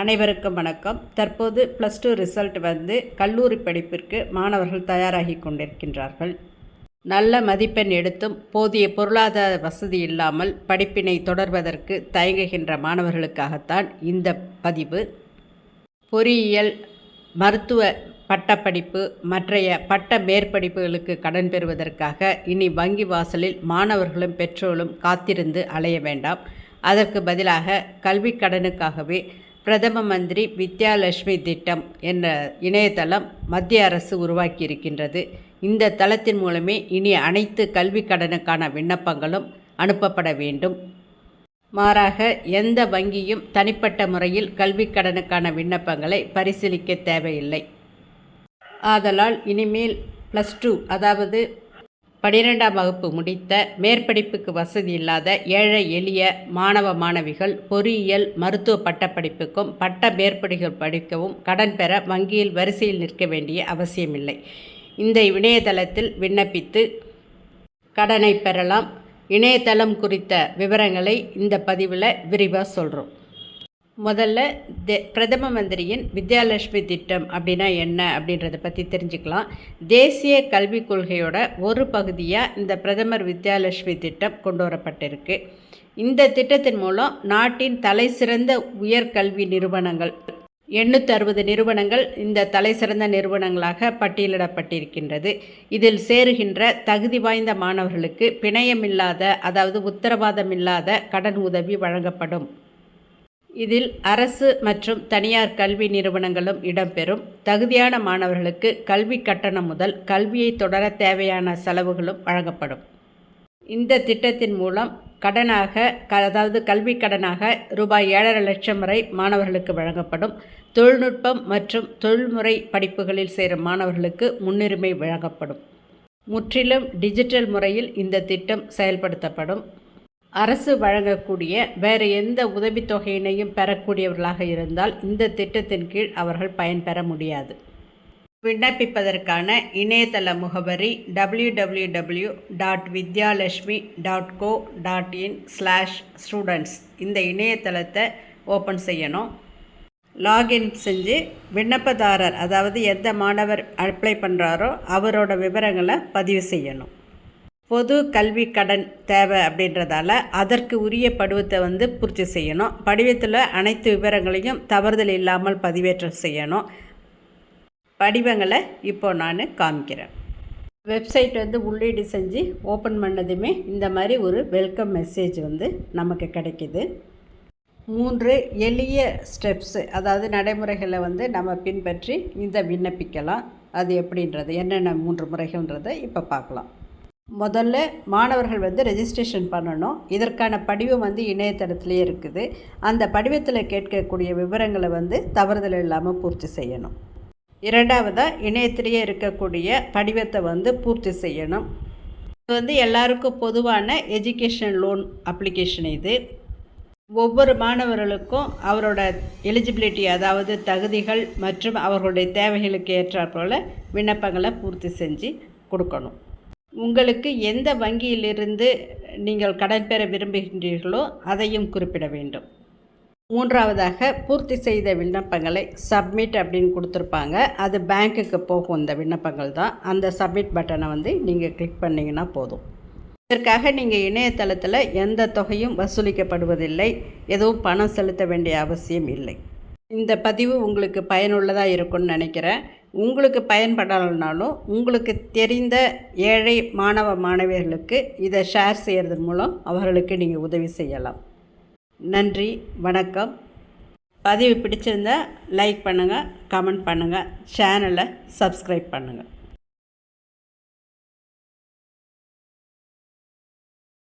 அனைவருக்கும் வணக்கம். தற்போது ப்ளஸ் டூ ரிசல்ட் வந்து கல்லூரி படிப்பிற்கு மாணவர்கள் தயாராகி கொண்டிருக்கின்றார்கள். நல்ல மதிப்பெண் எடுத்தும் போதிய பொருளாதார வசதி இல்லாமல் படிப்பினை தொடர்வதற்கு தயங்குகின்ற மாணவர்களுக்காகத்தான் இந்த பதிவு. பொறியியல் மருத்துவ பட்டப்படிப்பு மற்றைய பட்ட மேற்படிப்புகளுக்கு கடன் பெறுவதற்காக இனி வங்கி வாசலில் மாணவர்களும் பெற்றோரும் காத்திருந்து அலைய வேண்டாம். அதற்கு பதிலாக கல்விக் கடனுக்காகவே பிரதம மந்திரி வித்யாலட்சுமி திட்டம் என்ற இணையதளம் மத்திய அரசு உருவாக்கியிருக்கின்றது. இந்த தளத்தின் மூலமே இனி அனைத்து கல்வி கடனுக்கான விண்ணப்பங்களும் அனுப்பப்பட வேண்டும். மாறாக எந்த வங்கியும் தனிப்பட்ட முறையில் கல்வி கடனுக்கான விண்ணப்பங்களை பரிசீலிக்க தேவையில்லை. ஆதலால் இனிமேல் ப்ளஸ் டூ அதாவது பனிரெண்டாம் வகுப்பு முடித்த மேற்படிப்புக்கு வசதி இல்லாத ஏழை எளிய மாணவ மாணவிகள் பொறியியல் மருத்துவ பட்டப்படிப்புக்கும் பட்ட மேற்படிகள் படிக்கவும் கடன் பெற வங்கியில் வரிசையில் நிற்க வேண்டிய அவசியமில்லை. இந்த இணையதளத்தில் விண்ணப்பித்து கடனை பெறலாம். இணையதளம் குறித்த விவரங்களை இந்த பதிவில் விரிவாக சொல்கிறோம் முதல்ல தே பிரதம மந்திரியின் வித்யாலட்சுமி திட்டம் அப்படின்னா என்ன அப்படின்றத பற்றி தெரிஞ்சுக்கலாம். தேசிய கல்விக் கொள்கையோட ஒரு பகுதியாக இந்த பிரதமர் வித்யாலட்சுமி திட்டம் கொண்டு வரப்பட்டிருக்கு. இந்த திட்டத்தின் மூலம் நாட்டின் தலை சிறந்த உயர்கல்வி நிறுவனங்கள் எண்ணூற்றி அறுபது நிறுவனங்கள் இந்த தலை சிறந்த நிறுவனங்களாக பட்டியலிடப்பட்டிருக்கின்றது. இதில் சேருகின்ற தகுதி வாய்ந்த மாணவர்களுக்கு பிணையமில்லாத அதாவது உத்தரவாதமில்லாத கடன் உதவி வழங்கப்படும். இதில் அரசு மற்றும் தனியார் கல்வி நிறுவனங்களும் இடம்பெறும். தகுதியான மாணவர்களுக்கு கல்வி கட்டணம் முதல் கல்வியை தொடர தேவையான செலவுகளும் வழங்கப்படும். இந்த திட்டத்தின் மூலம் கடனாக அதாவது கல்வி கடனாக ரூபாய் ஏழரை லட்சம் வரை மாணவர்களுக்கு வழங்கப்படும். தொழில்நுட்பம் மற்றும் தொழில்முறை படிப்புகளில் சேரும் மாணவர்களுக்கு முன்னுரிமை வழங்கப்படும். முற்றிலும் டிஜிட்டல் முறையில் இந்த திட்டம் செயல்படுத்தப்படும். அரசு வழங்கக்கூடிய வேறு எந்த உதவித்தொகையினையும் பெறக்கூடியவர்களாக இருந்தால் இந்த திட்டத்தின் கீழ் அவர்கள் பயன்பெற முடியாது. விண்ணப்பிப்பதற்கான இணையதள முகவரி W W W dot Vidyalakshmi dot co dot in slash students இந்த இணையதளத்தை ஓப்பன் செய்யணும். லாகின் செஞ்சு விண்ணப்பதாரர் அதாவது எந்த மாணவர் அப்ளை பண்ணுறாரோ அவரோட விவரங்களை பதிவு செய்யணும். பொது கல்வி கடன் தேவை அப்படின்றதால அதற்கு உரிய படுவத்தை வந்து பூர்த்தி செய்யணும். படிவத்தில் அனைத்து விவரங்களையும் தவறுதல் இல்லாமல் பதிவேற்றம் செய்யணும். படிவங்களை இப்போ நான் காமிக்கிறேன். வெப்சைட் வந்து உள்ளீடு செஞ்சு ஓப்பன் பண்ணதுமே இந்த மாதிரி ஒரு வெல்கம் மெசேஜ் வந்து நமக்கு கிடைக்கிது. மூன்று எளிய ஸ்டெப்ஸு அதாவது நடைமுறைகளை வந்து நம்ம பின்பற்றி இந்த விண்ணப்பிக்கலாம். அது எப்படின்றது என்னென்ன மூன்று முறைகள்ன்றதை இப்போ பார்க்கலாம். முதல்ல மாணவர்கள் வந்து ரெஜிஸ்ட்ரேஷன் பண்ணணும். இதற்கான படிவம் வந்து இணையதளத்திலே இருக்குது. அந்த படிவத்தில் கேட்கக்கூடிய விவரங்களை வந்து தவறுதல் இல்லாமல் பூர்த்தி செய்யணும். இரண்டாவதாக இணையத்திலேயே இருக்கக்கூடிய படிவத்தை வந்து பூர்த்தி செய்யணும். இது வந்து எல்லாருக்கும் பொதுவான எஜுகேஷன் லோன் அப்ளிகேஷன் இது. ஒவ்வொரு மாணவர்களுக்கும் அவரோட எலிஜிபிலிட்டி அதாவது தகுதிகள் மற்றும் அவர்களுடைய தேவைகளுக்கு ஏற்றாற்போல் விண்ணப்பங்களை பூர்த்தி செஞ்சு கொடுக்கணும். உங்களுக்கு எந்த வங்கியிலிருந்து நீங்கள் கடன் பெற விரும்புகின்றீர்களோ அதையும் குறிப்பிட வேண்டும். மூன்றாவதாக பூர்த்தி செய்த விண்ணப்பங்களை சப்மிட் அப்படின்னு கொடுத்துருப்பாங்க. அது பேங்க்குக்கு போகும் இந்த விண்ணப்பங்கள் தான். அந்த சப்மிட் பட்டனை வந்து நீங்கள் கிளிக் பண்ணிங்கன்னா போதும். இதற்காக நீங்கள் இணையதளத்தில் எந்த தொகையும் வசூலிக்கப்படுவதில்லை. எதுவும் பணம் செலுத்த வேண்டிய அவசியம் இல்லை. இந்த பதிவு உங்களுக்கு பயனுள்ளதாக இருக்கும்னு நினைக்கிறேன். உங்களுக்கு பயன்படலைனாலும் உங்களுக்கு தெரிந்த ஏழை மாணவ மாணவியர்களுக்கு இதை ஷேர் செய்கிறது மூலம் அவர்களுக்கு நீங்கள் உதவி செய்யலாம். நன்றி வணக்கம். பதிவு பிடிச்சிருந்தால் லைக் பண்ணுங்கள் கமெண்ட் பண்ணுங்கள் சேனலை சப்ஸ்கிரைப் பண்ணுங்கள்